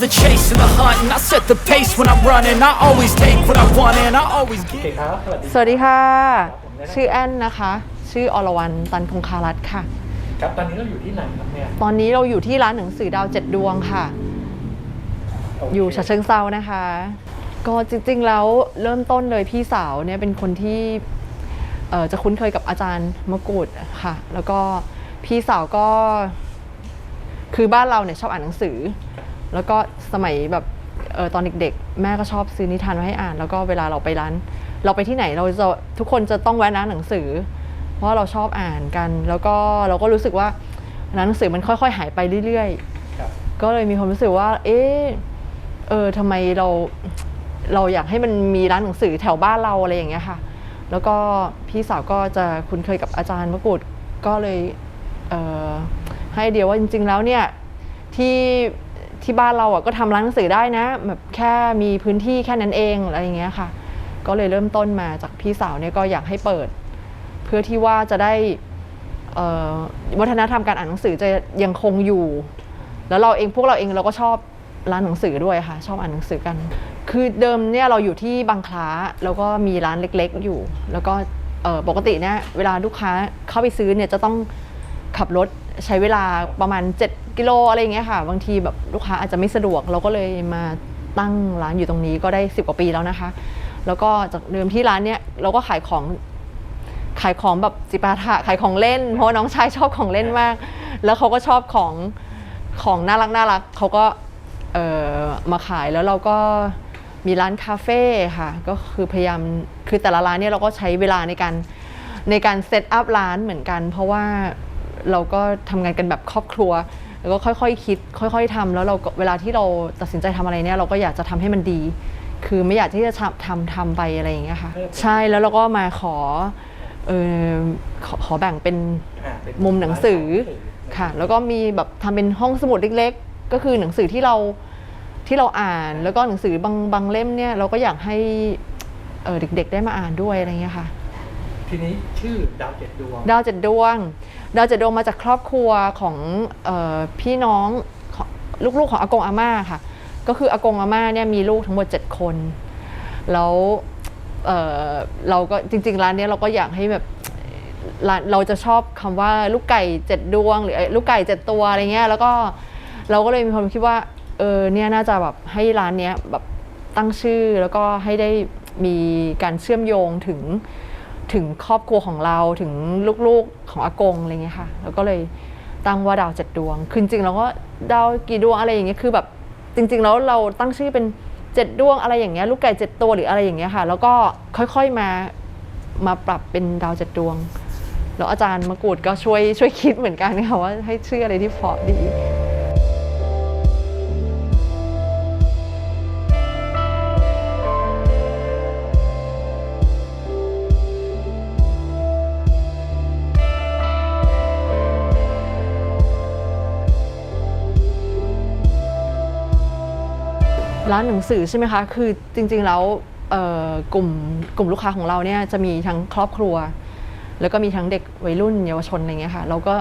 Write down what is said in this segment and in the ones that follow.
love the chase and the hunt, and I set the pace when I'm running. I always take what I want, and I always โอ get. เคครับ สวัสดีสวัสดีค่ะ ชื่อแอนนะคะ ชื่ออรวรรณตันคงคารัตน์ค่ะ ครับตอนนี้เราอยู่ที่ไหนครับเนี่ยตอนนี้เราอยู่ที่ร้านหนังสือดาวเจ็ดดวงค่ะ โเคอยู่ฉะเชิงเซานะคะ ก็จริงๆแล้วเริ่มต้นเลยพี่สาวเนี่ยเป็นคนที่เอ่อจะคุ้นเคยกับอาจารย์มะกรูดค่ะ แล้วก็พี่สาวก็คือบ้านเราเนี่ยชอบอ่านหนังสือ แล้วก็สมัยแบบเออตอนเด็กๆ แม่ก็ชอบซื้อนิทานมาให้อ่าน แล้วก็เวลาเราไปร้าน เราไปที่ไหนเราจะทุกคนจะต้องแวะร้านหนังสือ เพราะเราชอบอ่านกัน แล้วก็เราก็รู้สึกว่าร้านหนังสือมันค่อยๆ หายไปเรื่อยๆครับก็เลยมีความรู้สึกว่า เอ๊ะเออทำไมเราเราอยากให้มันมีร้านหนังสือแถวบ้านเราอะไรอย่างเงี้ยค่ะ แล้วก็พี่สาวก็จะคุ้นเคยกับอาจารย์มะกรูดก็เลยเอ่อให้ไอเดียว่าจริง ๆ แล้วเนี่ยที่ ที่บ้านเราอะก็ทำร้านหนังสือได้นะแบบแค่มีพื้นที่แค่นั้นเองอะไรอย่างเงี้ยค่ะ ก็เลยเริ่มต้นมาจากพี่สาวเนี่ยก็อยากให้เปิด เพื่อที่ว่าจะได้วัฒนธรรมการอ่านหนังสือจะยังคงอยู่ แล้วเราเองพวกเราเองเราก็ชอบร้านหนังสือด้วยค่ะ ชอบอ่านหนังสือกัน คือเดิมเนี่ยเราอยู่ที่บางคล้าแล้วก็มีร้านเล็กๆอยู่ แล้วก็ปกติเนี่ยเวลาลูกค้าเข้าไปซื้อเนี่ยจะต้องขับรถ ใช้เวลาประมาณ 7 กิโลอะไรอย่างเงี้ยค่ะ บางทีแบบลูกค้าอาจจะไม่สะดวก เราก็เลยมาตั้งร้านอยู่ตรงนี้ก็ได้ 10 กว่าปีแล้วนะคะ แล้วก็จากเดิมที่ร้านเนี่ยเราก็ขายของขายของแบบจิปาถะขายของเล่น เพราะน้องชายชอบของเล่นมาก แล้วเขาก็ชอบของของน่ารักน่ารักเขาก็เออมาขายแล้วเราก็มีร้านคาเฟ่ค่ะ ก็คือพยายามคือแต่ละร้านเนี่ยเราก็ใช้เวลาในการในการเซตอัพร้านเหมือนกัน เพราะว่า เราก็ทำงานกันแบบครอบครัว แล้วก็ค่อยๆคิด ค่อย ๆทำแล้วเราก็เวลาที่เราตัดสินใจทำอะไรเนี่ยเราก็อยากจะทำให้มันดี คือไม่อยากที่จะทำทำทำไปอะไรอย่างเงี้ยค่ะใช่แล้วเราก็มาขอเออขอขอแบ่งเป็นอ่าเป็นมุมหนังสือค่ะ แล้วก็มีแบบทำเป็นห้องสมุดเล็ก ๆ ก็คือหนังสือที่เราที่เราอ่านแล้วก็หนังสือบางบางเล่มเนี่ยเราก็อยากให้เอ่อเด็กๆได้มาอ่านด้วยอะไรเงี้ยค่ะ ทีนี้ชื่อดาวเจ็ดดวง ดาวเจ็ดดวง ดาวเจ็ดดวงมาจากครอบครัวของเออพี่น้องของลูกๆของอากงอาม่าค่ะ ก็คืออากงอาม่าเนี่ยมีลูกทั้งหมด 7 คน แล้วเอ่อเราก็จริง ๆ ร้านเนี้ยเราก็อยากให้แบบร้านเราจะชอบคำว่าลูกไก่เจ็ดดวง หรือลูกไก่เจ็ดตัวอะไรเงี้ยแล้วก็เราก็เลยมีความคิดว่าเออเนี่ยน่าจะแบบให้ร้านเนี้ยแบบตั้งชื่อแล้วก็ให้ได้มีการเชื่อมโยงถึง ถึงครอบครัวของเราถึงลูกๆของอากงอะไรเงี้ยค่ะ แล้วก็เลยตั้งว่าดาวเจ็ดดวงคือจริงเราก็ดาวกี่ดวงอะไรอย่างเงี้ยคือแบบจริง ๆ แล้วเราตั้งชื่อเป็นเจ็ดดวงอะไรอย่างเงี้ยลูกไก่เจ็ดตัวหรืออะไรอย่างเงี้ยค่ะ แล้วก็ค่อยๆมามาปรับเป็นดาวเจ็ดดวง แล้วอาจารย์มะกูดก็ช่วยช่วยคิดเหมือนกันค่ะว่าให้ชื่ออะไรที่เพราะดี ร้านหนังสือใช่ไหมคะ คือจริงๆแล้วกลุ่มกลุ่มลูกค้าของเราเนี่ยจะมีทั้งครอบครัว แล้วก็มีทั้งเด็กวัยรุ่นเยาวชนอะไรเงี้ยค่ะ เราก็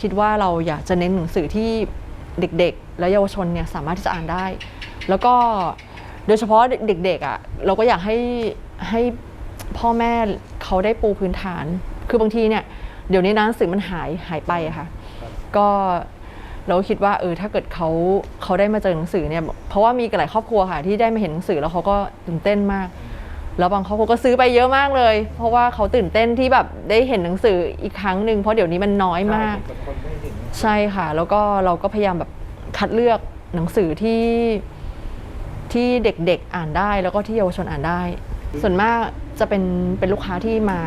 คิดว่าเราอยากจะเน้นหนังสือที่เด็กๆ และเยาวชนเนี่ยสามารถที่จะอ่านได้ แล้วก็โดยเฉพาะเด็กๆอะเราก็อยากให้ให้พ่อแม่เขาได้ปูพื้นฐาน คือบางทีเนี่ยเดี๋ยวนี้หนังสือมันหายหายไปอะค่ะ ก็ เราคิดว่าเออถ้าเกิดเขาเขาได้มาเจอหนังสือเนี่ยเพราะว่ามีหลายครอบครัวค่ะ ที่ได้มาเห็นหนังสือแล้วเขาก็ตื่นเต้นมาก แล้วบางครอบครัวก็ซื้อไปเยอะมากเลย เพราะว่าเขาตื่นเต้นที่แบบได้เห็นหนังสืออีกครั้งหนึ่งเพราะเดี๋ยวนี้มันน้อยมาก ใช่ค่ะ แล้วก็เราก็พยายามแบบคัดเลือกหนังสือที่ที่เด็กๆอ่านได้แล้วก็ที่เยาวชนอ่านได้ ส่วนมากจะเป็นเป็นลูกค้าที่มา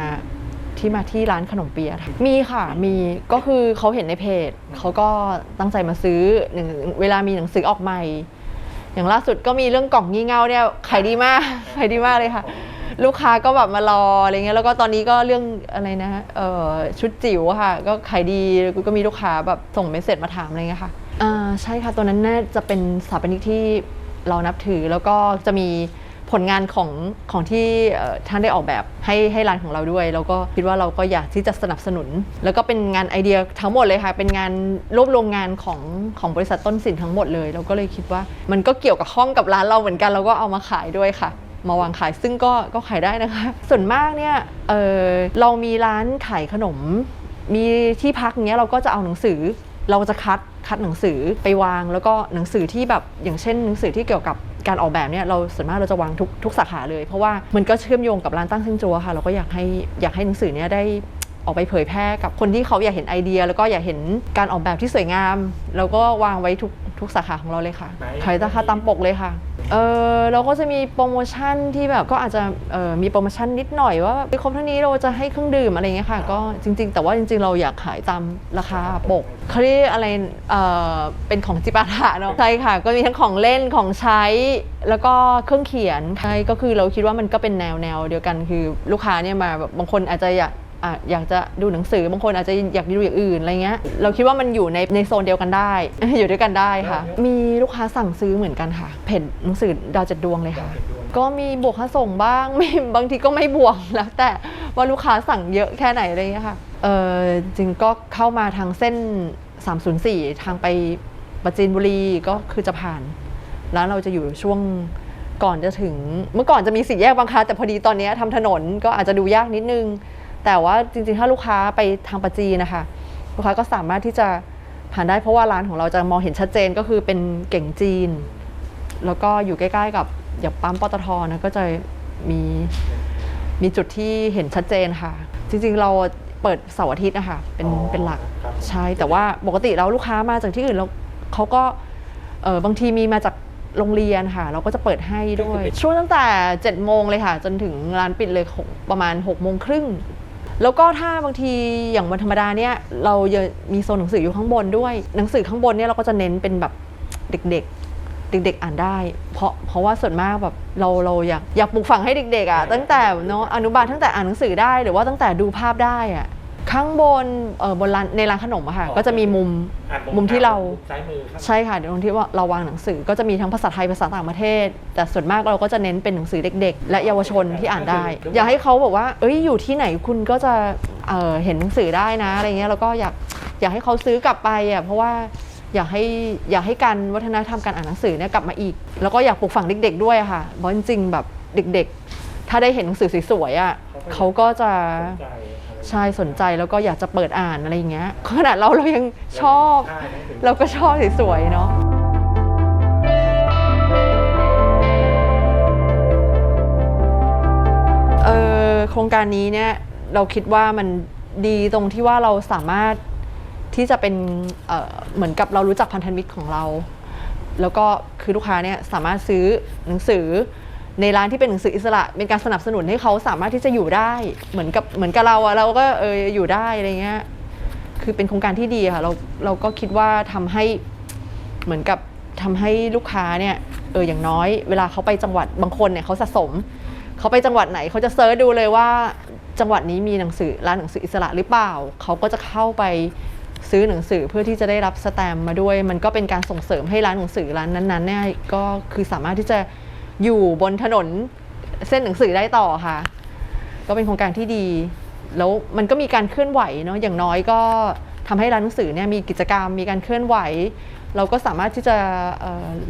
ที่มาที่ร้านขนมเปี๊ยะมีค่ะมีก็คือเขาเห็นในเพจเขาก็ตั้งใจมาซื้อหนึ่งเวลามีหนังสือออกใหม่ อย่างล่าสุดก็มีเรื่องกล่องงี่เง่าเนี่ยขายดีมากขายดีมากเลยค่ะ ลูกค้าก็แบบมารออะไรเงี้ยแล้วก็ตอนนี้ก็เรื่องอะไรนะเอ่อชุดจิ๋วค่ะ ก็ขายดีก็มีลูกค้าแบบส่งเมสเซจมาถามอะไรเงี้ยค่ะอ่าใช่ค่ะตัวนั้นน่าจะเป็นสถาปนิกที่เรานับถือแล้วก็จะมี ผลงานของของที่ท่านได้ออกแบบให้ให้ร้านของเราด้วย แล้วก็คิดว่าเราก็อยากที่จะสนับสนุน แล้วก็เป็นงานไอเดียทั้งหมดเลยค่ะ เป็นงานรวบรวมงานของของบริษัทต้นสินทั้งหมดเลย เราก็เลยคิดว่ามันก็เกี่ยวกับห้องกับร้านเราเหมือนกันเราก็เอามาขายด้วยค่ะ มาวางขายซึ่งก็ก็ขายได้นะคะ ส่วนมากเนี่ยเออเรามีร้านขายขนม มีที่พักเงี้ยเราก็จะเอาหนังสือเราจะคัดคัดหนังสือไปวางแล้วก็หนังสือที่แบบอย่างเช่น หนังสือที่เกี่ยวกับ การออกแบบเนี่ยเราส่วนมากเราจะวางทุกทุกสาขาเลย เพราะว่ามันก็เชื่อมโยงกับร้านตั้งซิงจัวค่ะ เราก็อยากให้อยากให้หนังสือเนี่ยได้ออกไปเผยแพร่กับคนที่เขาอยากเห็นไอเดีย แล้วก็อยากเห็นการออกแบบที่สวยงาม แล้วก็วางไว้ทุก ทุกสาขาของเราเลยค่ะไหนขายราคาตามปกเลยค่ะเออเราก็จะมีโปรโมชั่นที่แบบก็อาจจะเออมีโปรโมชั่นนิดหน่อยว่าแบบครบเท่านี้เราจะให้เครื่องดื่มอะไรเงี้ยค่ะ ก็จริง ๆ แต่ว่าจริง ๆ เราอยากขายตามราคาปกเขาเรียกอะไรเออเป็นของจิปาถะเนาะใช่ค่ะ ก็มีทั้งของเล่นของใช้แล้วก็เครื่องเขียนใช่ก็คือเราคิดว่ามันก็เป็นแนวแนวเดียวกันคือลูกค้าเนี่ยมาแบบบางคนอาจจะอยาก อะอยากจะดูหนังสือบางคนอาจจะอยากดูอย่างอื่นอะไรเงี้ยเราคิดว่ามันอยู่ในในโซนเดียวกันได้ อยู่ด้วยกันได้ค่ะ มีลูกค้าสั่งซื้อเหมือนกันค่ะเพจหนังสือดาวเจ็ดดวงเลยค่ะ ก็มีบวกค่าส่งบ้างไม่บางทีก็ไม่บวกแล้ว แต่ว่าลูกค้าสั่งเยอะแค่ไหนอะไรเงี้ยค่ะเออจริงก็เข้ามาทางเส้น 304 ทางไปประจีนบุรีก็คือจะผ่าน ร้านเราจะอยู่ช่วงก่อนจะถึง เมื่อก่อนจะมีสี่แยกบางคาแต่พอดีตอนนี้ทำถนนก็อาจจะดูยากนิดนึง แต่ว่าจริงๆ ถ้าลูกค้าไปทางปาจีนนะคะ ลูกค้าก็สามารถที่จะผ่านได้เพราะว่าร้านของเราจะมองเห็นชัดเจนก็คือเป็นเก่งจีน แล้วก็อยู่ใกล้ๆ กับอย่างปั๊มปตทนะก็จะมีมีจุดที่เห็นชัดเจนค่ะ จริงๆ เราเปิดเสาร์อาทิตย์นะคะเป็นอ๋อเป็นหลักครับ ใช่แต่ว่าปกติแล้วลูกค้ามาจากที่อื่นแล้วเขาก็เออบางทีมีมาจากโรงเรียนค่ะ เราก็จะเปิดให้ด้วย ช่วงตั้งแต่7จ็ดโมงเลยค่ะ จนถึงร้านปิดเลยของประมาณ6กโมงครึ่ง แล้วก็ถ้าบางทีอย่างวันธรรมดาเนี่ยเราจะมีโซนหนังสืออยู่ข้างบนด้วย หนังสือข้างบนเนี่ยเราก็จะเน้นเป็นแบบเด็กๆ เด็กๆ อ่านได้ เพราะเพราะว่าส่วนมากแบบเราเราอยากอยากปลูกฝังให้เด็กๆอะตั้งแต่เนาะอนุบาลตั้งแต่อ่านหนังสือได้หรือว่าตั้งแต่ดูภาพได้อะ ข้างบนเออบนร้านในร้านขนมอะค่ะก็จะมีมุมอะมุมที่เรา ซ้ายมือครับใช่ค่ะเดี๋ยวตรงที่ว่าเราวางหนังสือก็จะมีทั้งภาษาไทยภาษาต่างประเทศ แต่ส่วนมากเราก็จะเน้นเป็นหนังสือเด็ก ๆ และเยาวชนที่อ่านได้ อยากให้เขาบอกว่า เอ้ยอยู่ที่ไหนคุณก็จะเอ่อเห็นหนังสือได้นะอะไรเงี้ยแล้วก็อยากอยากให้เขาซื้อกลับไปอะเพราะว่าอยากให้อยากให้การวัฒนธรรมการอ่านหนังสือเนี่ยกลับมาอีก แล้วก็อยากปลูกฝังเด็ก ๆ ด้วยอะค่ะเพราะจริงๆแบบเด็ก ๆ ถ้าได้เห็นหนังสือสวยๆอะเขาก็จะ สนใจอะไร ใช่สนใจแล้วก็อยากจะเปิดอ่านอะไรอย่างเงี้ยขนาดเราเรายังชอบใช่หนังสือเราก็ชอบสวยๆเนาะเออโครงการนี้เนี่ยเราคิดว่ามันดีตรงที่ว่าเราสามารถที่จะเป็นเอ่อเหมือนกับเรารู้จักพันธมิตรของเรา แล้วก็คือลูกค้าเนี่ยสามารถซื้อหนังสือ ในร้านที่เป็นหนังสืออิสระ เป็นการสนับสนุนให้เขาสามารถที่จะอยู่ได้เหมือนกับเหมือนกับเราอะเราก็เอออยู่ได้อะไรเงี้ยคือเป็นโครงการที่ดีค่ะเราเราก็คิดว่าทำให้เหมือนกับทำให้ลูกค้าเนี่ยเอออย่างน้อยเวลาเขาไปจังหวัดบางคนเนี่ยเขาสะสม เขาไปจังหวัดไหนเขาจะเซิร์ชดูเลยว่าจังหวัดนี้มีหนังสือร้านหนังสืออิสระหรือเปล่า เขาก็จะเข้าไปซื้อหนังสือเพื่อที่จะได้รับสแตมมาด้วย มันก็เป็นการส่งเสริมให้ร้านหนังสือร้านนั้นๆเนี่ยก็คือสามารถที่จะ อยู่บนถนนเส้นหนังสือได้ต่อค่ะ ก็เป็นโครงการที่ดี แล้วมันก็มีการเคลื่อนไหวเนาะอย่างน้อยก็ทำให้ร้านหนังสือเนี่ยมีกิจกรรมมีการเคลื่อนไหว เราก็สามารถที่จะ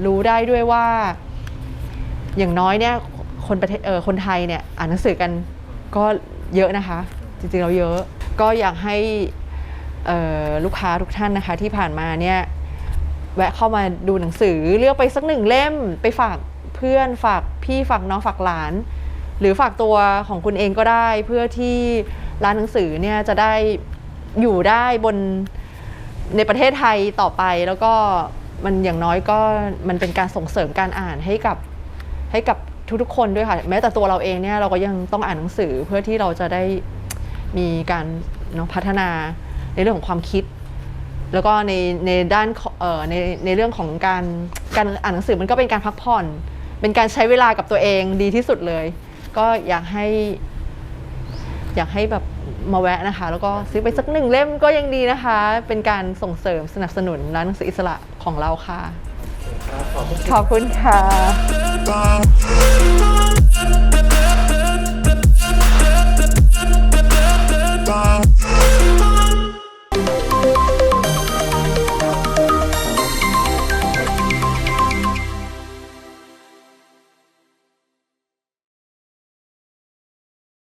รู้ได้ด้วยว่า อย่างน้อยเนี่ยคนประเทศเออคนไทยเนี่ยอ่านหนังสือกันก็เยอะนะคะ จริงๆเราเยอะก็อยากให้ลูกค้าทุกท่านนะคะที่ผ่านมาเนี่ยแวะเข้ามาดูหนังสือเลือกไปสักหนึ่งเล่มไปฝาก เพื่อนฝากพี่ฝากน้องฝากหลาน หรือฝากตัวของคุณเองก็ได้ เพื่อที่ร้านหนังสือเนี่ยจะได้อยู่ได้บนในประเทศไทยต่อไปแล้วก็มันอย่างน้อยก็มันเป็นการส่งเสริมการอ่านให้กับให้กับทุกๆคนด้วยค่ะ แม้แต่ตัวเราเองเนี่ยเราก็ยังต้องอ่านหนังสือเพื่อที่เราจะได้มีการเนาะพัฒนาในเรื่องของความคิด แล้วก็ในในด้านเอ่อในในเรื่องของการการอ่านหนังสือมันก็เป็นการพักผ่อน เป็นการใช้เวลากับตัวเองดีที่สุดเลย ก็อยากให้ อยากให้แบบมาแวะนะคะ แล้วก็ซื้อไปสักหนึ่งเล่มก็ยังดีนะคะ เป็นการส่งเสริมสนับสนุนร้านหนังสืออิสระของเราค่ะครับขอบคุณขอบคุณค่ะ Bye. Thank